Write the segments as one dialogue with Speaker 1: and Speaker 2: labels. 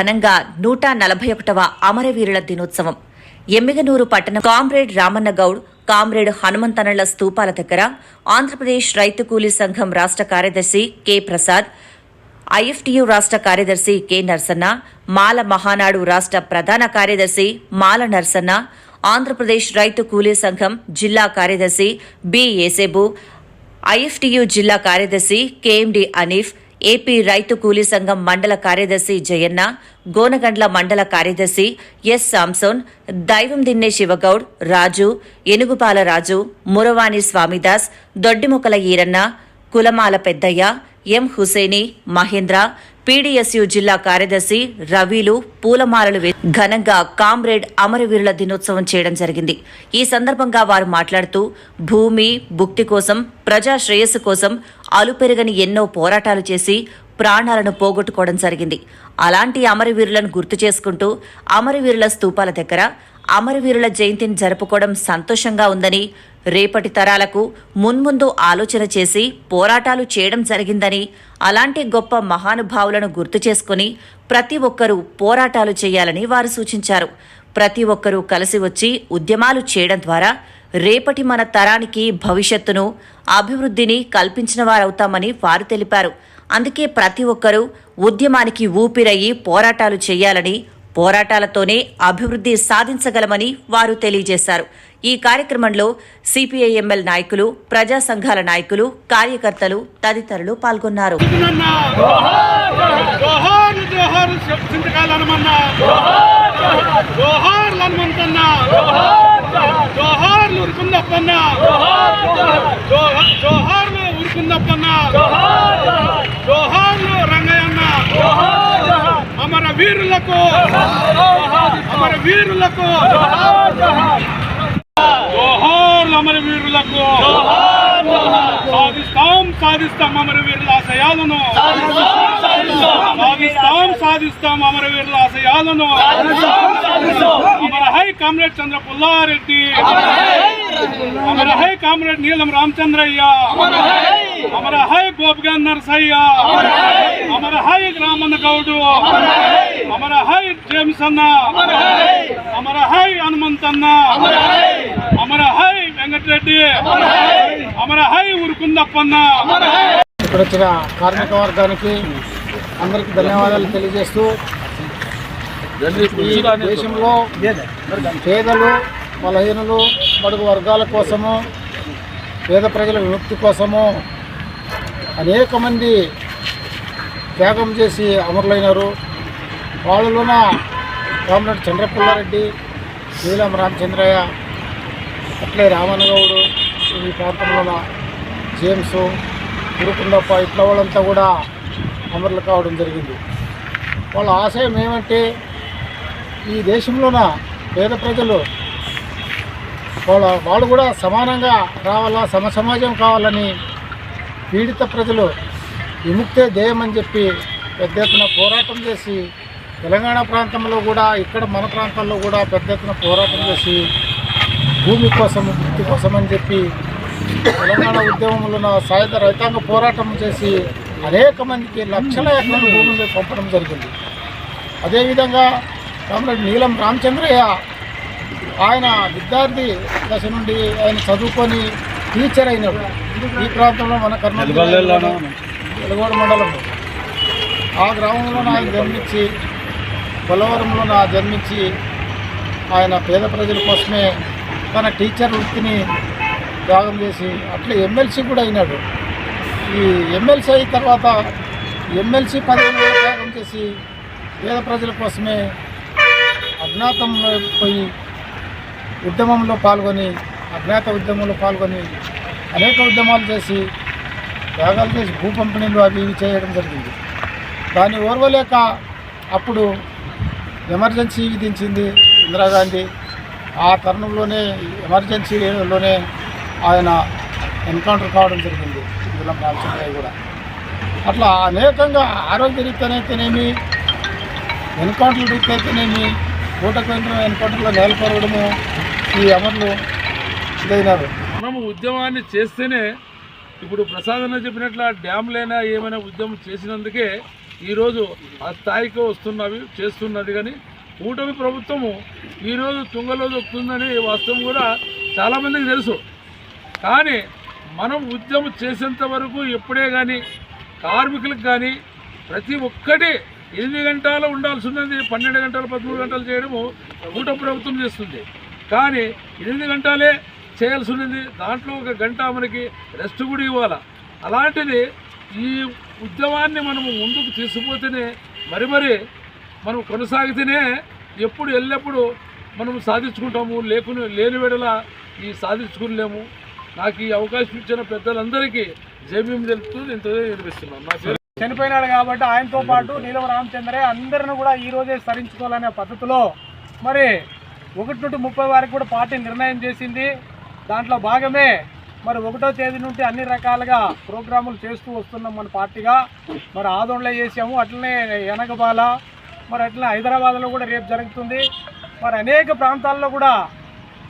Speaker 1: ఘనంగా నూట నలభై ఒకటవ అమరవీరుల దినోత్సవం. ఎమ్మిగనూరు పట్టణం కామ్రేడ్ రామన్న గౌడ్ కామ్రేడ్ హనుమంతనళ్ళ స్తూపాల దగ్గర ఆంధ్రప్రదేశ్ రైతు కూలీ సంఘం రాష్ట్ర కార్యదర్శి కె ప్రసాద్ ఐఎఫ్టియు రాష్ట్ర కార్యదర్శి కె నర్సన్న మాల మహానాడు రాష్ట్ర ప్రధాన కార్యదర్శి మాల నర్సన్న ఆంధ్రప్రదేశ్ రైతు కూలీ సంఘం జిల్లా కార్యదర్శి బి ఏసేబు ఐఎఫ్టియు జిల్లా కార్యదర్శి కెఎండి అనీఫ్ ఏపీ రైతు కూలీ సంఘం మండల కార్యదర్శి జయన్న గోనగండ్ల మండల కార్యదర్శి ఎస్ సాంసోన్ దైవం దిన్నే శివగౌడ్ రాజు ఎనుగుపాల రాజు మురవాణి స్వామిదాస్ దొడ్డిముక్కల ఈరన్న కులమాల పెద్దయ్య ఎం హుసేని మహేంద్ర పీడీఎస్యు జిల్లా కార్యదర్శి రవిలు పూలమాలలు ఘనంగా కామ్రేడ్ అమరవీరుల దినోత్సవం చేయడం జరిగింది. ఈ సందర్భంగా వారు మాట్లాడుతూ భూమి భుక్తి కోసం ప్రజా శ్రేయస్సు కోసం అలుపెరగని ఎన్నో పోరాటాలు చేసి ప్రాణాలను పోగొట్టుకోవడం జరిగింది. అలాంటి అమరవీరులను గుర్తు చేసుకుంటూ అమరవీరుల స్తూపాల దగ్గర అమరవీరుల జయంతిని జరుపుకోవడం సంతోషంగా ఉందని రేపటి తరాలకు మున్ముందు ఆలోచన చేసి పోరాటాలు చేయడం జరిగిందని అలాంటి గొప్ప మహానుభావులను గుర్తు చేసుకుని ప్రతి ఒక్కరూ పోరాటాలు చేయాలని వారు సూచించారు. ప్రతి ఒక్కరూ కలిసి వచ్చి ఉద్యమాలు చేయడం ద్వారా రేపటి మన తరానికి భవిష్యత్తును అభివృద్ధిని కల్పించిన వారవుతామని వారు తెలిపారు. అందుకే ప్రతి ఒక్కరూ ఉద్యమానికి ఊపిరయ్యి పోరాటాలు చేయాలని పోరాటాలతోనే అభివృద్ధి సాధించగలమని వారు తెలియజేశారు ఈ కార్యక్రమంలో సిపిఐఎంఎల్ నాయకులు ప్రజా సంఘాల నాయకులు కార్యకర్తలు తదితరులు పాల్గొన్నారు
Speaker 2: జోహార్లు జోహార్ జోహార్లు చింతకాయల జోహార్ రంగయ్యన్న అమర వీరులకు! అమర వీరులకు! జోహార్ అమర వీరులకు! సాధిస్తాం సాధిస్తాం అమరవీరుల ఆశయాలను! సాధిస్తాం సాధిస్తాం అమరవీరుల ఆశయాలను! అమర హై కామ్రేడ్ చంద్ర పుల్లారెడ్డి అమర హై కామ్రేడ్ నీలం రామచంద్రయ్య! అమర హై గోపిగన్ నరసయ్య! అమర హై రామన్న గౌడు! అమర హై జేమ్స్ అన్న అమర హై హనుమంతన్న. అమర హై. వెంకటరెడ్డి. అమర హై. ఉరుకుందప్పన్న
Speaker 3: ఇక్కడ వచ్చిన కార్మిక వర్గానికి అందరికీ ధన్యవాదాలు తెలియజేస్తూ ఈ దేశంలో పేదలు బలహీనులు బడుగు వర్గాల కోసము పేద ప్రజల విముక్తి కోసము అనేక మంది త్యాగం చేసి అమరులైనారు. వాళ్ళలోన? కామ్రేడ్ చంద్రపుల్లారెడ్డి నీలం రామచంద్రయ్య అట్లే రామన్నగౌడు ఈ ప్రాంతంలోన? జేమ్స్ గురుకుండప్ప ఇట్లా వాళ్ళంతా కూడా అమరులు కావడం జరిగింది. వాళ్ళ ఆశయం ఏమంటే ఈ దేశంలోన పేద ప్రజలు? వాళ్ళ వాళ్ళు కూడా సమానంగా రావాలా సమ సమాజం కావాలని పీడిత ప్రజలు విముక్తే ధ్యేయమని చెప్పి పెద్ద ఎత్తున పోరాటం చేసి తెలంగాణ ప్రాంతంలో కూడా ఇక్కడ మన ప్రాంతాల్లో కూడా పెద్ద ఎత్తున పోరాటం చేసి భూమి కోసం వృత్తి కోసం అని చెప్పి తెలంగాణ ఉద్యమంలో సాయుధ రైతాంగ పోరాటం చేసి అనేక మందికి లక్షల ఎకరాల భూములు పంపడం జరిగింది. అదేవిధంగా కామ్రేడ్ నీలం రామచంద్రయ్య ఆయన విద్యార్థి దశ నుండి ఆయన చదువుకొని టీచర్ అయినాడు. ఈ ప్రాంతంలో మన కర్నూలు వెలుగోడు మండలం ఆ గ్రామంలో ఆయన జన్మించి పొలవరంలో నా జన్మించి ఆయన పేద ప్రజల కోసమే తన టీచర్ వృత్తిని త్యాగం చేసి అట్లా ఎమ్మెల్సీ కూడా అయినాడు. ఈ ఎమ్మెల్సీ అయిన తర్వాత ఎమ్మెల్సీ పదవిని త్యాగం చేసి పేద ప్రజల కోసమే అజ్ఞాతంలో పోయి ఉద్యమంలో పాల్గొని అజ్ఞాత ఉద్యమంలో పాల్గొని అనేక ఉద్యమాలు చేసి త్యాగాలు చేసి భూ పంపిణీలు అవి ఇవి చేయడం జరిగింది. దాన్ని ఓర్వలేక అప్పుడు ఎమర్జెన్సీ విధించింది ఇందిరాగాంధీ. ఆ తరుణంలోనే ఎమర్జెన్సీలోనే ఆయన ఎన్కౌంటర్ కావడం జరిగింది. ఇందులో రామచంద్రయ్య కూడా. అట్లా అనేకంగా ఆరోగ్య రీత్యానైతేనేమి ఎన్కౌంటర్ రీత్యా అయితేనేమి ఎన్కౌంటర్లో నేలకొరగడము ఈ అమరులు ఇదైనారు.
Speaker 2: మనము ఉద్యమాన్ని చేస్తేనే ఇప్పుడు ప్రసాద్ చెప్పినట్లు డ్యామ్ లేనా ఏమైనా ఉద్యమం చేసినందుకే ఈరోజు ఆ స్థాయికి వస్తున్నవి చేస్తున్నది కానీ కూటమి ప్రభుత్వము ఈరోజు తుంగలో దొక్కుతుందని వాస్తవం కూడా చాలామందికి తెలుసు. కానీ మనం ఉద్యమం చేసేంత వరకు ఎప్పుడే కానీ కార్మికులకు కానీ ప్రతి ఒక్కటి ఎనిమిది గంటలు ఉండాల్సి ఉన్నది పన్నెండు గంటలు పదమూడు గంటలు చేయడము కూటమి ప్రభుత్వం చేస్తుంది. కానీ ఎనిమిది గంటలే చేయాల్సి ఉన్నది దాంట్లో ఒక గంట మనకి రెస్ట్ కూడా ఇవ్వాలి. అలాంటిది ఈ ఉద్యమాన్ని మనము ముందుకు తీసుకుపోతేనే మరి మరి మనం కొనసాగితేనే ఎప్పుడు ఎల్లప్పుడూ మనం సాధించుకుంటాము. లేకుని లేని వెడల ఈ సాధించుకునిలేము. నాకు ఈ అవకాశం ఇచ్చిన పెద్దలందరికీ జేబీఎం తెలుపుతూ నేను వినిపిస్తున్నాను.
Speaker 4: చనిపోయినాడు కాబట్టి ఆయనతో పాటు నీలం రామచంద్రే అందరిని కూడా ఈరోజే రోజే స్మరించుకోవాలనే పద్ధతిలో మరి ఒకటి నుండి ముప్పై వారికి కూడా పార్టీ నిర్ణయం చేసింది. దాంట్లో భాగమే మరి ఒకటో తేదీ నుండి అన్ని రకాలుగా ప్రోగ్రాములు చేస్తూ వస్తున్నాం మన పార్టీగా. మరి ఆదోళన చేసాము అట్లనే ఎనగబాల మరి అట్లనే హైదరాబాద్లో కూడా రేపు జరుగుతుంది. మరి అనేక ప్రాంతాల్లో కూడా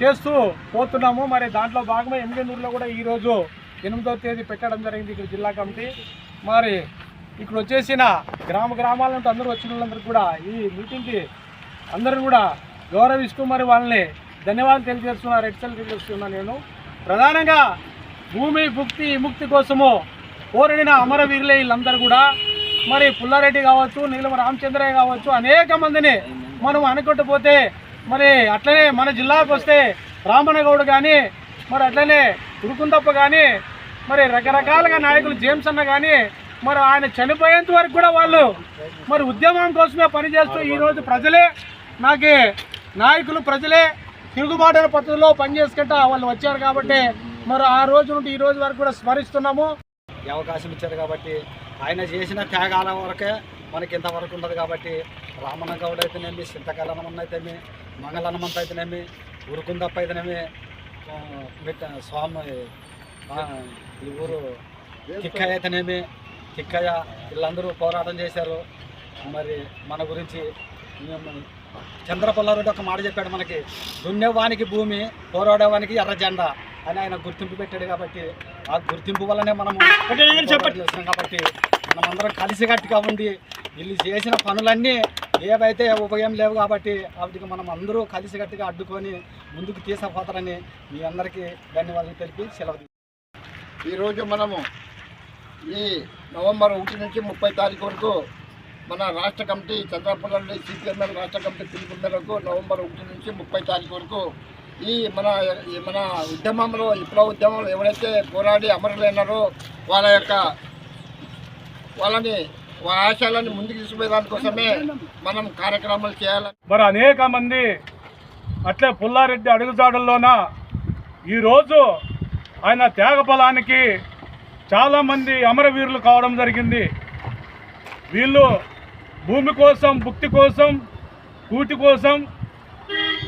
Speaker 4: చేస్తూ పోతున్నాము. మరి దాంట్లో భాగమే ఎనిమిదిలో కూడా ఈరోజు ఎనిమిదో తేదీ పెట్టడం జరిగింది ఇక్కడ జిల్లా కమిటీ. మరి ఇక్కడ వచ్చేసిన గ్రామ గ్రామాల నుండి అందరూ వచ్చిన వాళ్ళందరూ కూడా ఈ మీటింగ్కి అందరూ కూడా గౌరవిస్తూ మరి వాళ్ళని ధన్యవాదాలు తెలియజేస్తున్నా రెడ్ సెల్ తెలియజేస్తున్నా నేను. ప్రధానంగా భూమి భుక్తి విముక్తి కోసము పోరాడిన అమరవీరులే వీళ్ళందరూ కూడా మరి పుల్లారెడ్డి కావచ్చు నీలమ రామచంద్రయ్య కావచ్చు అనేక మందిని మనం అనుకుంటుపోతే మరి అట్లనే మన జిల్లాకు వస్తే రామన్నగౌడ్ కానీ మరి అట్లనే ఉరుకుందప్ప కానీ మరి రకరకాలుగా నాయకులు జేమ్స్ అన్న కానీ మరి ఆయన చనిపోయేంత వరకు కూడా వాళ్ళు మరి ఉద్యమం కోసమే పనిచేస్తూ ఈరోజు ప్రజలే నాకు నాయకులు ప్రజలే తిరుగుబాటు పద్ధతిలో పనిచేసుకుంటా వాళ్ళు వచ్చారు కాబట్టి మరి ఆ రోజు నుండి ఈ రోజు వరకు కూడా స్మరిస్తున్నాము.
Speaker 5: ఈ అవకాశం ఇచ్చారు కాబట్టి ఆయన చేసిన త్యాగాల వరకే మనకి ఇంతవరకు ఉండదు కాబట్టి రామన్న గౌడ్ అయితేనేమి చింతకాలనమన్న అయితేనేమి మంగళన్నమంత అయితేనేమి ఉరుకుందప్ప అయితేనేమి మిట్ట స్వామి ఈ ఊరు కిక్కయ్య అయితేనేమి కిక్కయ్య వీళ్ళందరూ పోరాటం చేశారు. మరి మన గురించి చంద్రపల్లారెడ్డి ఒక మాట చెప్పాడు మనకి దున్నేవానికి భూమి పోరాడేవానికి ఎర్ర జెండా అని ఆయన గుర్తింపు పెట్టాడు కాబట్టి ఆ గుర్తింపు వల్లనే మనము పోరాటం చేస్తున్నాం కాబట్టి మనం అందరం కలిసికట్టుగా ఉండి వీళ్ళు చేసిన పనులన్నీ ఏవైతే ఉపయోగం లేవు కాబట్టి వాటికి మనం అందరూ కలిసికట్టుగా అడ్డుకొని ముందుకు తీసుకుపోతారని మీ అందరికీ ధన్యవాదాలు తెలిపి సెలవు
Speaker 4: ఈరోజు మనము ఈ నవంబర్ ఒకటి నుంచి ముప్పై తారీఖు వరకు మన రాష్ట్ర కమిటీ చంద్రపల్లి సిపిఎంఎల్ రాష్ట్ర కమిటీ పిలుపు మేరకు నవంబర్ ఒకటి నుంచి ముప్పై తారీఖు వరకు ఈ మన ఈ మన ఉద్యమంలో విప్లవ ఉద్యమంలో ఎవరైతే పోరాడి అమరులైనారో వాళ్ళ యొక్క వాళ్ళని వాళ్ళ ఆశయాలని ముందుకు తీసుకుపోయే దానికోసమే మనం కార్యక్రమాలు చేయాలి.
Speaker 2: మరి అనేక మంది అట్లే పుల్లారెడ్డి అడుగుజాడల్లోన ఈరోజు ఆయన త్యాగఫలానికి చాలామంది అమరవీరులు కావడం జరిగింది. వీళ్ళు భూమి కోసం భుక్తి కోసం కూటి కోసం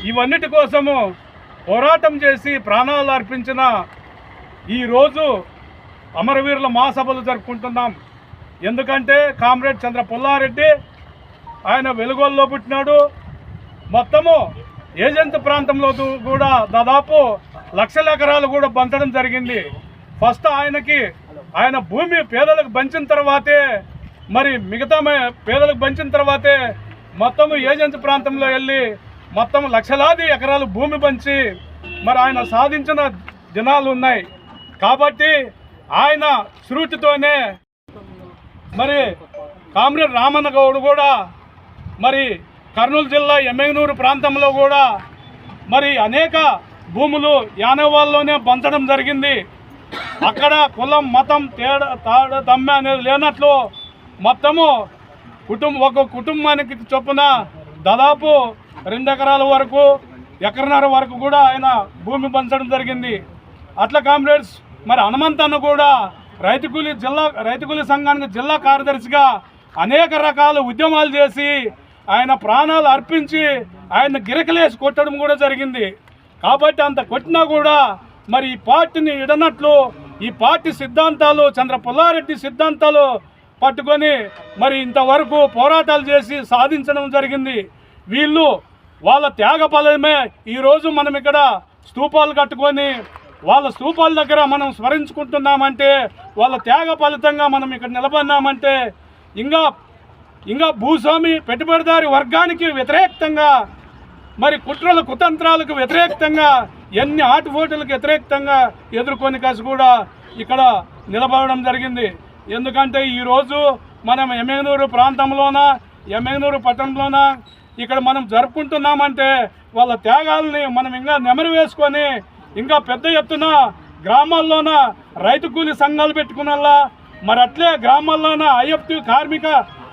Speaker 2: ఇవన్నిటి కోసము పోరాటం చేసి ప్రాణాలు అర్పించిన ఈరోజు అమరవీరుల మహాసభలు జరుపుకుంటున్నాం. ఎందుకంటే కామ్రేడ్ చంద్ర పుల్లారెడ్డి ఆయన వెలుగోల్లో పుట్టినాడు. మొత్తము ఏజెంట్ ప్రాంతంలో కూడా దాదాపు లక్షల ఎకరాలు కూడా పంచడం జరిగింది. ఫస్ట్ ఆయనకి ఆయన భూమి పేదలకు పంచిన తర్వాతే మరి మిగతా పేదలకు పంచిన తర్వాతే మొత్తము ఏజెన్సీ ప్రాంతంలో వెళ్ళి మొత్తం లక్షలాది ఎకరాలు భూమి పంచి మరి ఆయన సాధించిన దినాలు ఉన్నాయి. కాబట్టి ఆయన శృతితోనే మరి కామ్రేడ్ రామన్న గౌడ్ కూడా మరి కర్నూలు జిల్లా ఎమ్మెగనూరు ప్రాంతంలో కూడా మరి అనేక భూములు యానవాల్లోనే పంచడం జరిగింది. అక్కడ కులం మతం తేడా తాడ తమ్మె అనేది లేనట్లు మొత్తము కుటుంబం ఒక కుటుంబానికి చొప్పున దాదాపు రెండు ఎకరాల వరకు ఎకరన్నర వరకు కూడా ఆయన భూమి పంచడం జరిగింది. అట్లా కామ్రేడ్స్ మరి హనుమంతన్న కూడా రైతు కూలీ జిల్లా రైతు కూలీ సంఘానికి జిల్లా కార్యదర్శిగా అనేక రకాల ఉద్యమాలు చేసి ఆయన ప్రాణాలు అర్పించి ఆయన గిరకలేసి కొట్టడం కూడా జరిగింది. కాబట్టి అంత కొట్టినా కూడా మరి ఈ పార్టీని ఇడనట్లు ఈ పార్టీ సిద్ధాంతాలు చంద్ర పుల్లారెడ్డి సిద్ధాంతాలు పట్టుకొని మరి ఇంతవరకు పోరాటాలు చేసి సాధించడం జరిగింది. వీళ్ళు వాళ్ళ త్యాగ ఫలమే ఈరోజు మనం ఇక్కడ స్తూపాలు కట్టుకొని వాళ్ళ స్తూపాల దగ్గర మనం స్మరించుకుంటున్నామంటే వాళ్ళ త్యాగ ఫలితంగా మనం ఇక్కడ నిలబడినామంటే ఇంకా ఇంకా భూస్వామి పెట్టుబడిదారి వర్గానికి వ్యతిరేక్తంగా మరి కుట్రల కుతంత్రాలకు వ్యతిరేక్తంగా ఎన్ని ఆటుపోటులకు వ్యతిరేక్తంగా ఎదుర్కొని కాసి కూడా ఇక్కడ నిలబడడం జరిగింది. ఎందుకంటే ఈరోజు మనం ఎమ్మెనూరు ప్రాంతంలోన ఎమ్మెనూరు పట్టణంలోన ఇక్కడ మనం జరుపుకుంటున్నామంటే వాళ్ళ త్యాగాలని మనం ఇంకా నెమరు వేసుకొని ఇంకా పెద్ద ఎత్తున గ్రామాల్లోన రైతు కూలి సంఘాలు పెట్టుకున్నల్లా మరి అట్లే గ్రామాల్లోన ఐఎఫ్టి కార్మిక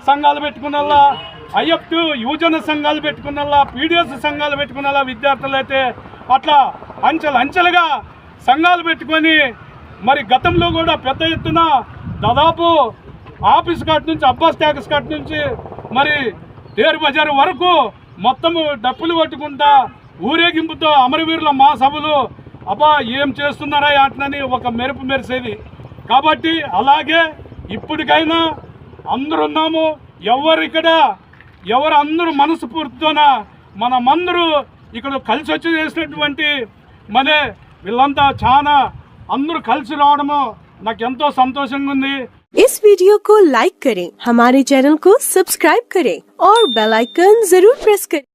Speaker 2: సంఘాలు పెట్టుకున్నల్లా ఐఎఫ్టి యువజన సంఘాలు పెట్టుకున్నల్లా పీడిఎస్ సంఘాలు పెట్టుకున్నలా విద్యార్థులు అయితే అట్లా అంచెలు అంచెలుగా సంఘాలు పెట్టుకొని మరి గతంలో కూడా పెద్ద ఎత్తున దాదాపు ఆఫీస్ కట్ నుంచి అబ్బాస్ ట్యాక్స్ కట్ నుంచి మరి తేరు బజారు వరకు మొత్తము డప్పులు కొట్టుకుంటా ఊరేగింపుతో అమరవీరుల మా సభలు అబ్బా ఏం చేస్తున్నారా ఆటనని ఒక మెరుపు మెరిసేది. కాబట్టి అలాగే ఇప్పటికైనా అందరూ ఉన్నాము ఎవరు ఇక్కడ ఎవరు అందరూ మనస్ఫూర్తితోన మనమందరూ ఇక్కడ కలిసి వచ్చి చేసినటువంటి మనే వీళ్ళంతా చాలా అందరూ కలిసి రావడము నాకు ఎంతో సంతోషంగా ఉంది
Speaker 6: इस वीडियो को लाइक करें हमारे चैनल को सब्सक्राइब करें और बेल आइकन जरूर प्रेस करें